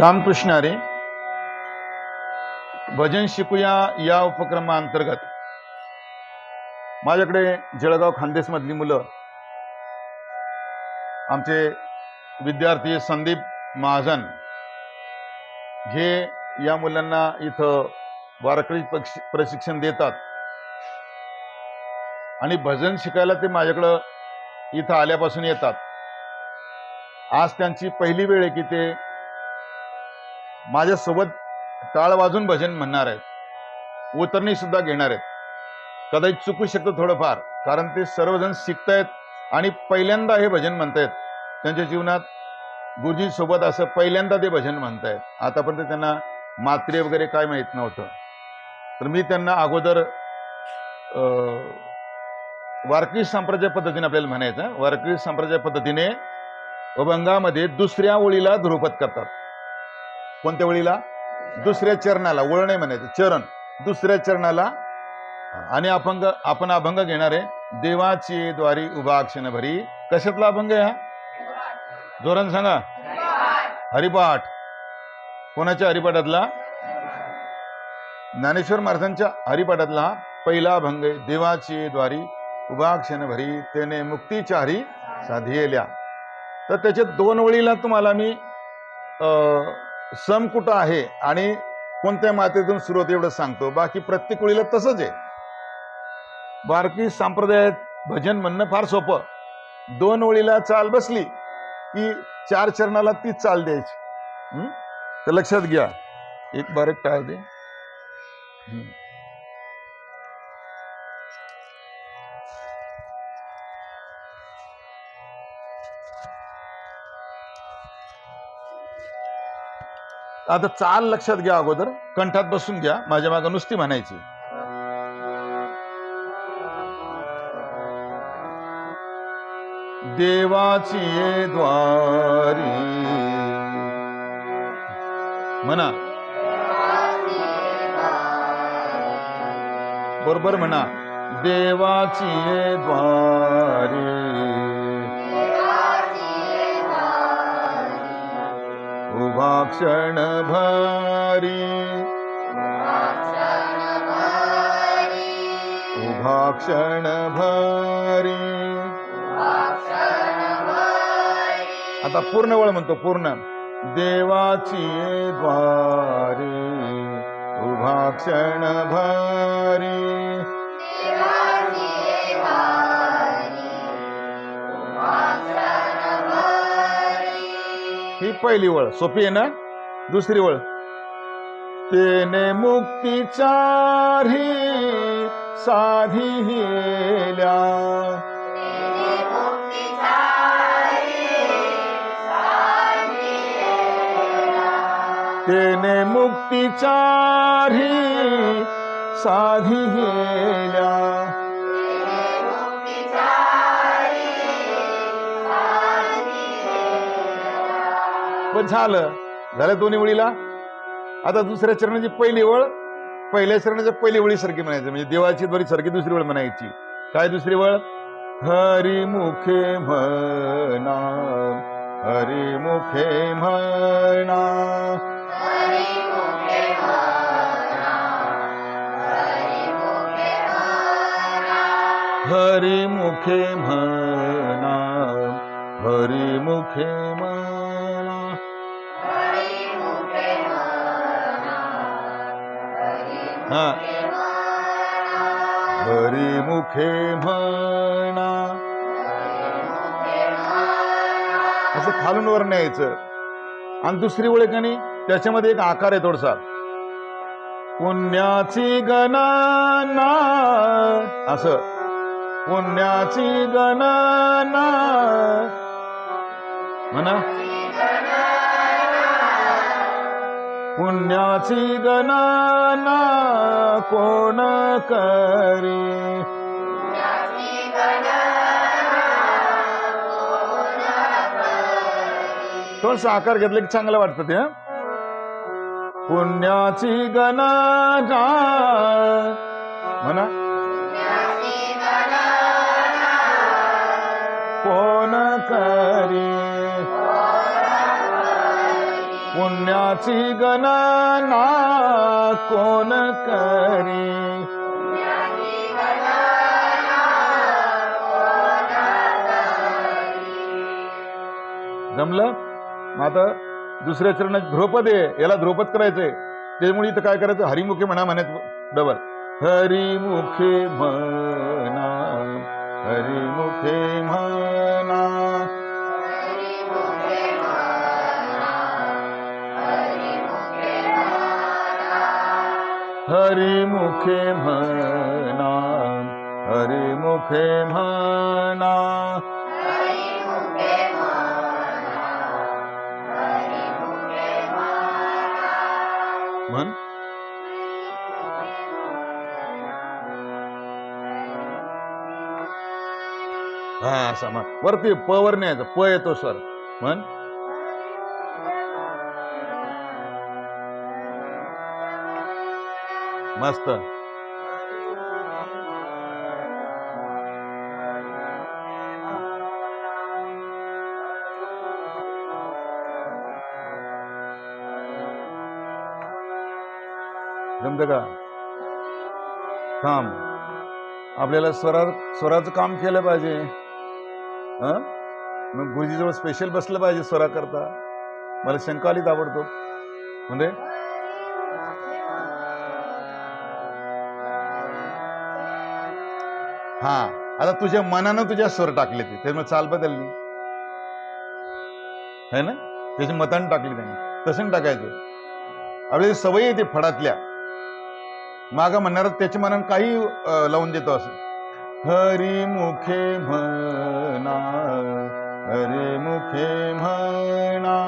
रामकृष्ण अरे भजन शिकूया या उपक्रमाअंतर्गत. माझ्याकडे जळगाव खानदेशमधली मुलं आमचे विद्यार्थी संदीप महाजन हे या मुलांना इथं वारकरी प्रशिक्षण देतात. आणि भजन शिकायला ते माझ्याकडं इथं आल्यापासून येतात. आज त्यांची पहिली वेळ आहे की ते माझ्यासोबत टाळ वाजून भजन म्हणणार आहेत. उतरणी सुद्धा घेणार आहेत. कदाचित चुकू शकतं थोडंफार कारण ते सर्वजण शिकतायत आणि पहिल्यांदा हे भजन म्हणतायत. त्यांच्या जीवनात गुरुजींसोबत असं पहिल्यांदा ते भजन म्हणतायत. आतापर्यंत त्यांना मात्रे वगैरे काय माहीत नव्हतं. तर मी त्यांना अगोदर अं, वारकरी संप्रदाय पद्धतीने आपल्याला म्हणायचं. वारकरी संप्रदाय पद्धतीने अभंगामध्ये दुसऱ्या ओळीला ध्रुपद करतात. कोणत्या वेळीला? दुसऱ्या चरणाला. ओळ नाही म्हणायचं चरण. दुसऱ्या चरणाला. आणि अभंग आपण अभंग घेणार आहे. देवाची द्वारी उभा अक्षण भरी. कशातला अभंग आहे हा? जोरान सांगा. हरिपाठ. कोणाच्या हरिपाठातला? ज्ञानेश्वर महाराजांच्या हरिपाठातला पहिला अभंग आहे. देवाची द्वारी उभा क्षण भरी. त्याने मुक्तीच्या हरी तर त्याच्या दोन ओळीला तुम्हाला मी अं, सम कुठं आहे आणि कोणत्या मातेतून सुरू होते एवढं सांगतो? बाकी प्रत्येक ओळीला तसंच आहे. बारकी संप्रदायात भजन म्हणणं फार सोपं. दोन ओळीला चाल बसली की चार चरणाला तीच चाल द्यायची. तर लक्षात घ्या. एक बारीक टाळ दे. आता चाल लक्षात घ्या अगोदर. कंठात बसून घ्या. माझ्या मागे नुसती म्हणायची. देवाची ये द्वारी. म्हणा. बरोबर म्हणा. देवाची ये द्वारी. क्षण भारी. उभा क्षण भारी. आता पूर्ण वळ म्हणतो पूर्ण. देवाची ये द्वारी. उभा क्षण भारी. ही पहिली वळ सोपी आहे ना? दुसरी वळ तेने मुक्तीचारी साधी हेल्या. तेने मुक्तीचारी साधी हेल्या. पण झालं. झालं दोन्ही वळीला? आता दुसऱ्या चरणाची पहिली वळ पहिल्या चरणाच्या पहिली वळी सारखी म्हणायचं. म्हणजे देवाची द्वारी सारखी दुसरी वळ म्हणायची. काय दुसरी वळ? हरी मुखे म्हणा. हरी मुखे म्हणा हरी मुखे म्हणा हरी मुखे म्हणा. हा. हरी मुखे म्हणा. असं खालून वर न्यायचं. आणि दुसरी ओळख आणि त्याच्यामध्ये एक आकार आहे थोडसा. पुण्याची गणना. असं. पुण्याची गणना. म्हणा. पुण्याची गणना कोण करी थोडस आकार घेतलं की चांगलं वाटतं ते हं? पुण्याची गणना म्हणा पुण्याची गणना कोण करी? जमलं? मग आता दुसऱ्या चरणात ध्रुपद आहे याला ध्रुपद करायचंय. त्यामुळे इथं काय करायचं? हरिमुखे म्हणा म्हणायचं डबल. हरिमुखे म्हणा हरिमुखे म्हणा. हरिमुखे म्हणा हरिमुखे म्हणा म्हण हा असा म्हण वरती प वर न्यायचं प येतो सर. म्हण मस्त. जमतं का? थांब. आपल्याला स्वरा स्वराचं काम केलं पाहिजे. हं? मग गुरुजीजवळ स्पेशल बसलं पाहिजे स्वरा करता. मला शंका आवडतो म्हणजे? हा. आता तुझ्या मनानं तुझ्या स्वर टाकले ते. त्यामुळे चाल बदलली. है ना? त्याची मतान टाकली त्यांनी. तसं टाकायचं. आपल्याला सवय येते फडातल्या. माग म्हणणार त्याच्या मनानं काही लावून देतो असं. हरी मुखे म्हणा हरी मुखे म्हणा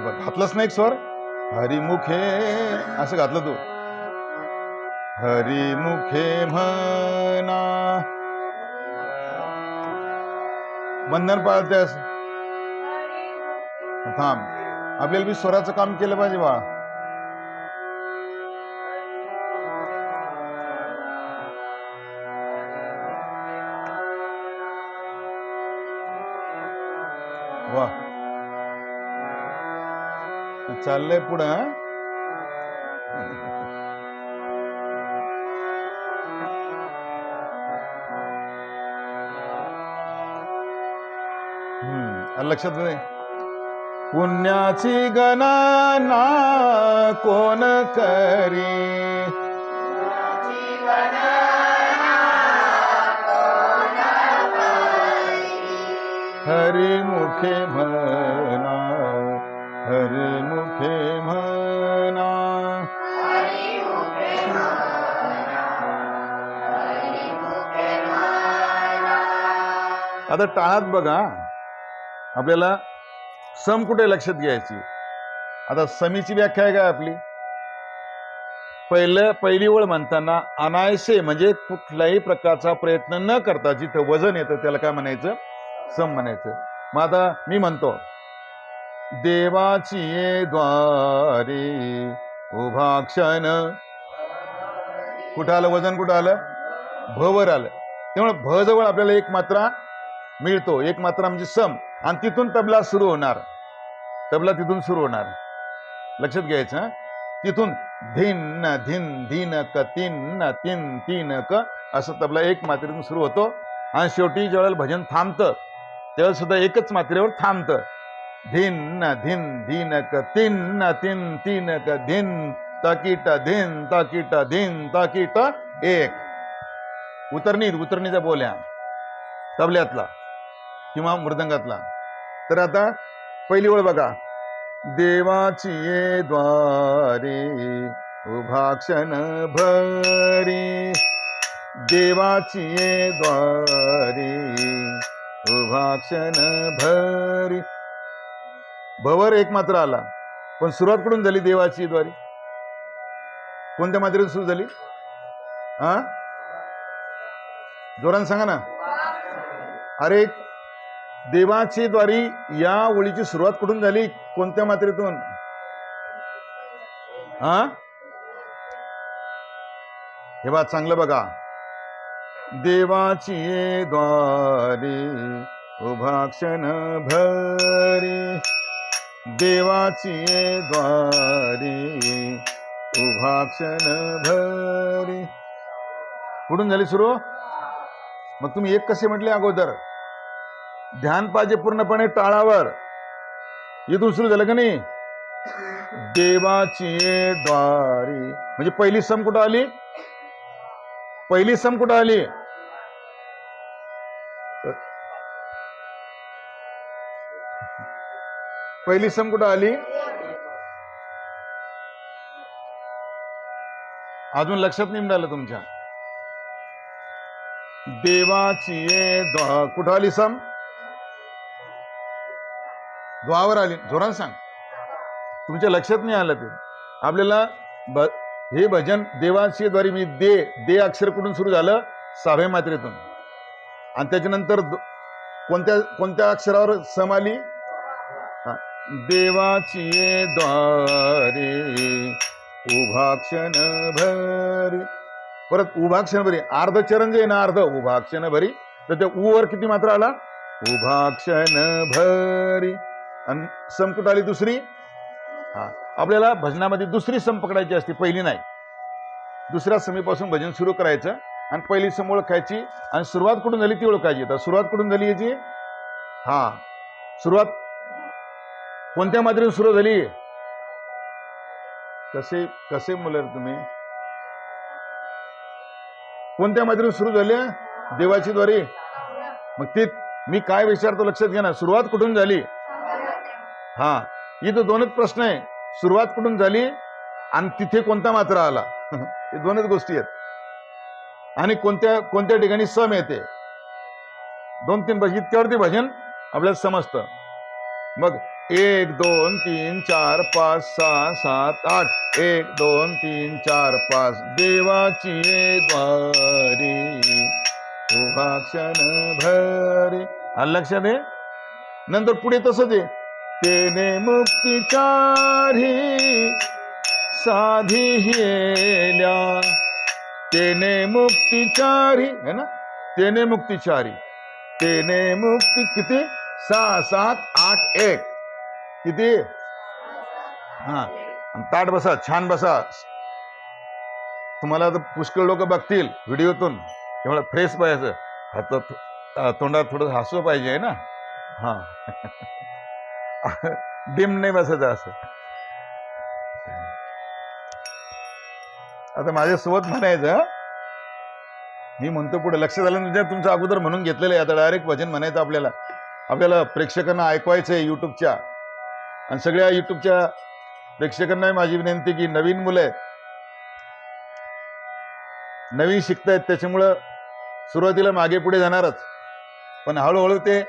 बघ, घातलंच नाही एक स्वर? हरिमुखे असं घातलं तू. हरिमुखे म्हणा. बंधन पाळतेस? थांब. आपल्याला बी स्वराचं काम केलं पाहिजे बा. चाललंय पुढं हम्म लक्षात नाही? पुण्याची गणना कोण करी? हरिमुखे म्हणा हरि आता टाळात बघा. आपल्याला सम कुठे लक्षात घ्यायची? आता समीची व्याख्या आहे काय आपली? पहिलं पहिली ओळ म्हणताना अनायसे म्हणजे कुठल्याही प्रकारचा प्रयत्न न करता जिथं वजन येतं त्याला काय म्हणायचं? सम म्हणायचं. मग आता मी म्हणतो देवाची ये द्वारे उभा क्षण. कुठं आलं? वजन कुठं आलं? भवर आलं. त्यामुळे भ जवळ आपल्याला एक मात्रा मिळतो. एक मात्र म्हणजे सम. आणि तिथून तबला सुरू होणार. तबला तिथून सुरू होणार. लक्षात घ्यायचं तिथून धिन धिन धिन क तीन न तीन तीन क असं तबला एक मात्रेतून सुरू होतो. आणि शेवटी ज्यावेळेला भजन थांबतं त्यावेळेला सुद्धा एकच मात्रेवर थांबतं. धिन न धिन धीन क तीन न तीन तीन क धिन तकीट धिन तकीट धिन तकीट एक. उतरणीत उतरणीचा बोल्या. तबल्यातला. किंवा मृदंगातला. तर आता पहिली ओळ बघा. देवाची ये द्वारे उभाक्षण भरी. देवाची ये द्वारे उभाक्षण भरी. भवर एक मात्र आला. पण सुरुवात कुठून झाली देवाची द्वारी? कोणत्या मात्रेतून सुरू झाली? हा जोरान सांगा ना. अरे देवाची द्वारी या ओळीची सुरुवात कुठून झाली? कोणत्या मात्रेतून? हा? हे बा चांगलं बघा. देवाची ये द्वारे उभा भरी. देवाची ये द्वारे उभा क्षण कुठून झाली सुरू? मग तुम्ही एक कसे म्हटले अगोदर? ध्यान पाहिजे पूर्णपणे टाळावर. हे सुरू झालं का नाही? देवाची द्वारी. म्हणजे पहिली सम कुठं आली? पहिली सम कुठं आली? पहिली सम कुठं आली? अजून लक्षात नाही मिळालं तुमच्या. देवाची द्वा कुठं आली सम? द्वावर आली. जोरात सांग. तुमच्या लक्षात नाही आलं ते. आपल्याला ब हे भजन देवांशी द्वारे मी दे दे अक्षर कुठून सुरू झालं? साभे मात्रेतून. आणि त्याच्यानंतर कोणत्या कोणत्या अक्षरावर सम आली? देवाची द्वारे उभा क्षण भरी परत उभा क्षण भरी अर्ध चरण जे ना अर्ध? उभा क्षण भरी तर त्या ऊवर किती मात्र आला? उभा क्षण भरी आणि सम आली दुसरी? हा. आपल्याला भजनामध्ये दुसरी सम पकडायची असते पहिली नाही. दुसऱ्या समीपासून भजन सुरू करायचं आणि पहिली सम ओळखायची आणि सुरुवात कुठून झाली ती ओळखायची. तर सुरुवात कुठून झाली याची? हा. सुरुवात कोणत्या मात्रेने सुरू झाली? कसे कसे मुलं तुम्ही? कोणत्या मात्रेने सुरू झाले? देवाची द्वारे मग ते मी काय विचारतो लक्षात घ्या ना. सुरुवात कुठून झाली? हा इथं दोनच प्रश्न आहे. सुरुवात कुठून झाली? आणि तिथे कोणता मात्रा आला? हे दोनच गोष्टी आहेत. आणि कोणत्या कोणत्या ठिकाणी सम येते दोन तीन भजन इतक्यावरती भजन आपल्याला समजतं. मग एक दोन तीन चार पाच सहा सात आठ. एक दोन तीन चार पाच. देवाची द्वारी उभा क्षण भरे. आलं लक्षात आहे? नंतर पुढे तसंच आहे. तेने मुक्तिचारी साधी येल्या तेने मुक्तिचारी है ना? तेने मुक्तिचारी तेने मुक्ती किती? सहा सात आठ एक। किती? हा ताट बसा छान बसा. तुम्हाला आता पुष्कळ लोक बघतील व्हिडिओतून. तेवढं फ्रेश पाहिजे हातात तोंडात थोडं हसू पाहिजे ना? हा. डिम नाही बसायचं असं. आता माझ्यासोबत म्हणायचं मी म्हणतो पुढे लक्ष झालं म्हणजे तुमचं अगोदर म्हणून घेतलेलं आहे. आता डायरेक्ट भजन म्हणायचं आपल्याला. आपल्याला प्रेक्षकांना ऐकवायचं आहे यूट्यूबच्या. आणि सगळ्या यूट्यूबच्या प्रेक्षकांना माझी विनंती की नवीन मुलं आहेत. नवीन शिकतायत त्याच्यामुळं सुरुवातीला मागे पुढे जाणारच. पण हळूहळू ते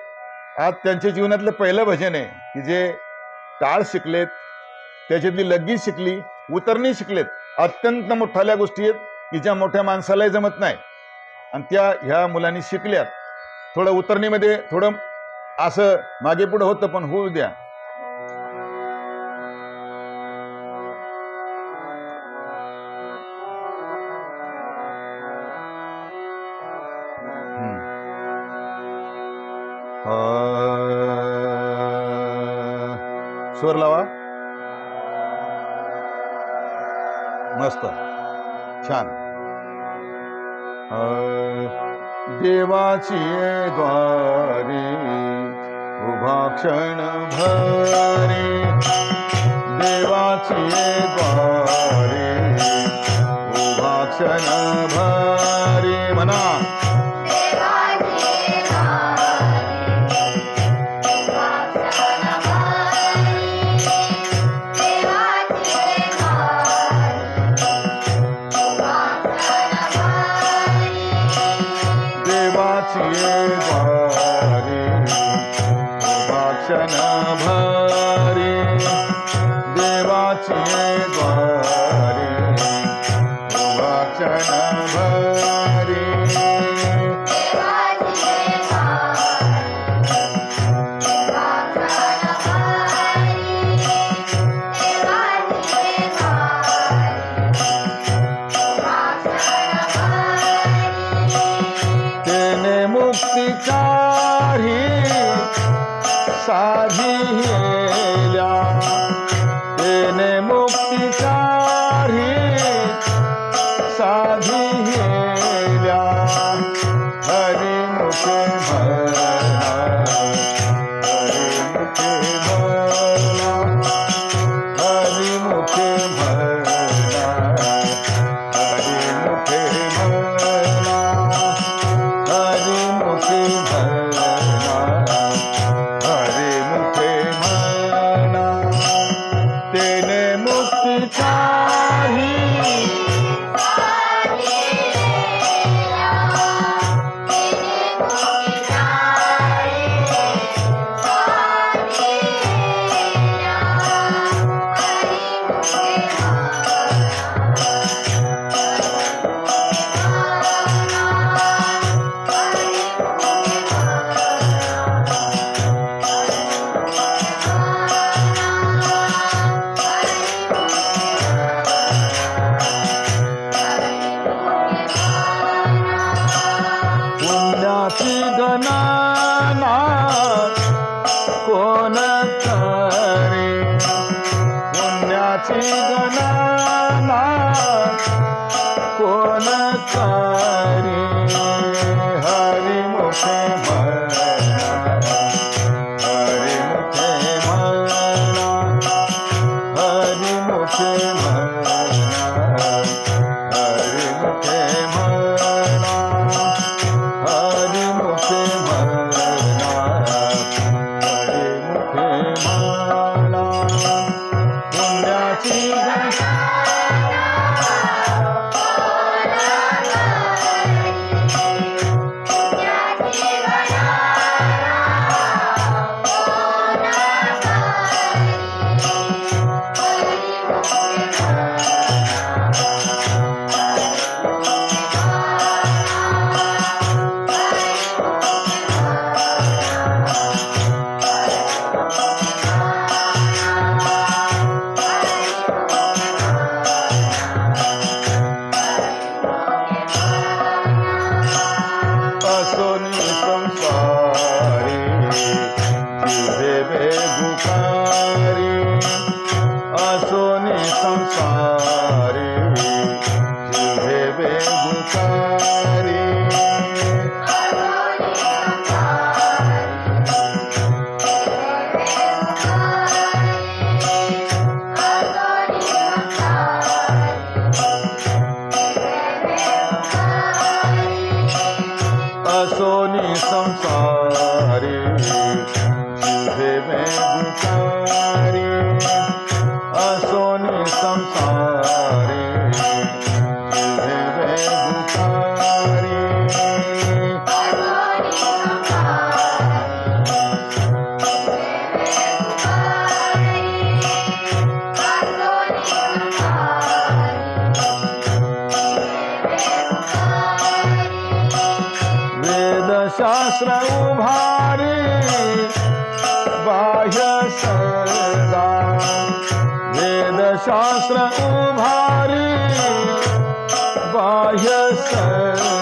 आज त्यांच्या जीवनातलं पहिलं भजन आहे. की जे टाळ शिकलेत त्याच्यातली लगीच शिकली उतरणी शिकलेत अत्यंत मोठाल्या गोष्टी आहेत की ज्या मोठ्या माणसालाही जमत नाही. आणि त्या ह्या मुलांनी शिकल्यात. थोडं उतरणीमध्ये थोडं असं मागे पुढं होतं पण होऊ द्या. स्वर लावा. मस्त. छान. देवाची ये द्वारे उभा क्षण भरे. देवाची ये द्वारे उभा क्षण भरे. म्हणा. साधी हरिमुखे सोनी संसारी बाह्य सदा